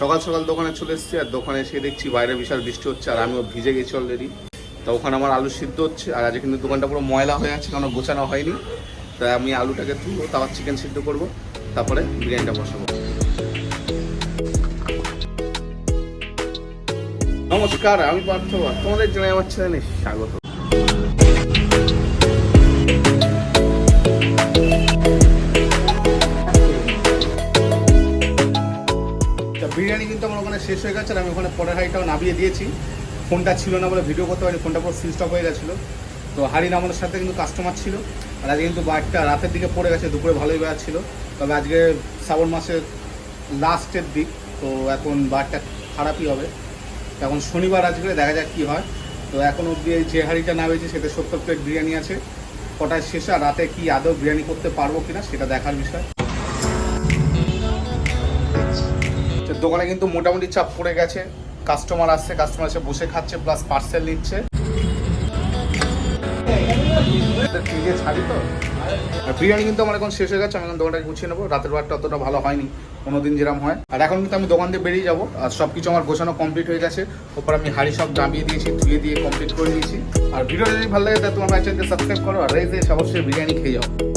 সকাল সকাল দোকানে চলে এসেছি, আর দোকানে এসে দেখছি বাইরে বিশাল বৃষ্টি হচ্ছে, আর আমিও ভিজে গেছি অলরেডি তো ওখানে আমার আলু সিদ্ধ হচ্ছে, আর আজকে কিন্তু দোকানটা পুরো ময়লা হয়ে আছে কারণ গোছানো হয়নি। তাই আমি আলুটাকে তুলবো তারপর চিকেন সিদ্ধ করব, তারপরে বিরিয়ানিটা বসাবো। নমস্কার, আমি পার্থ, তোমাদের জানাই আমার চ্যানেলে স্বাগত। বিরিয়ানি কিন্তু আমার ওখানে শেষ হয়ে গেছে আর আমি ওখানে পরের হাঁড়িটাও নামিয়ে দিয়েছি। ফোনটা ছিল না বলে ভিডিও করতে পারিনি, ফোনটা পুরো সুইচ অফ হয়ে গেছিল। তো হাড়ি নামানোর সাথে কিন্তু কাস্টমার ছিল। আর আজকে কিন্তু বাইকটা রাতের দিকে পড়ে গেছে, দুপুরে ভালোই বেড়া ছিল। তবে আজকে শ্রাবণ মাসের লাস্টের দিক, তো এখন বাইকটা খারাপই হবে। এখন শনিবার আজকে, দেখা যাক কী হয়। তো এখন অব্দি যে হাঁড়িটা নামেছি সেটা সত্তর প্লেট বিরিয়ানি আছে। কটায় শেষে আর রাতে কি আদৌ বিরিয়ানি করতে পারব কিনা, সেটা দেখার বিষয়। দোকানে কিন্তু মোটামুটি চাপ পড়ে গেছে। কাস্টমার আসছে কাস্টমার এসে বসে খাচ্ছে প্লাস পার্সেল নিচ্ছে। বিরিয়ানি কিন্তু আমার এখন শেষ হয়ে গেছে, আমি এখন দোকানটা গুছিয়ে নেব। রাতের বারটা অতটা ভালো হয়নি কোনোদিন যেরকম হয়। আর এখন কিন্তু আমি দোকান দিয়ে বেরিয়ে যাব, আর সব কিছু আমার গোছানো কমপ্লিট হয়ে গেছে। ওপর আমি হাড়ি সব নামিয়ে দিয়েছি, ধুয়ে দিয়ে কমপ্লিট করে নিয়েছি। আর ভিডিও যদি ভালো লাগে, তাহলে তোমার চ্যানেলকে সাবস্ক্রাইব করো, আর এই যে অবশ্যই বিরিয়ানি খেয়ে যাও।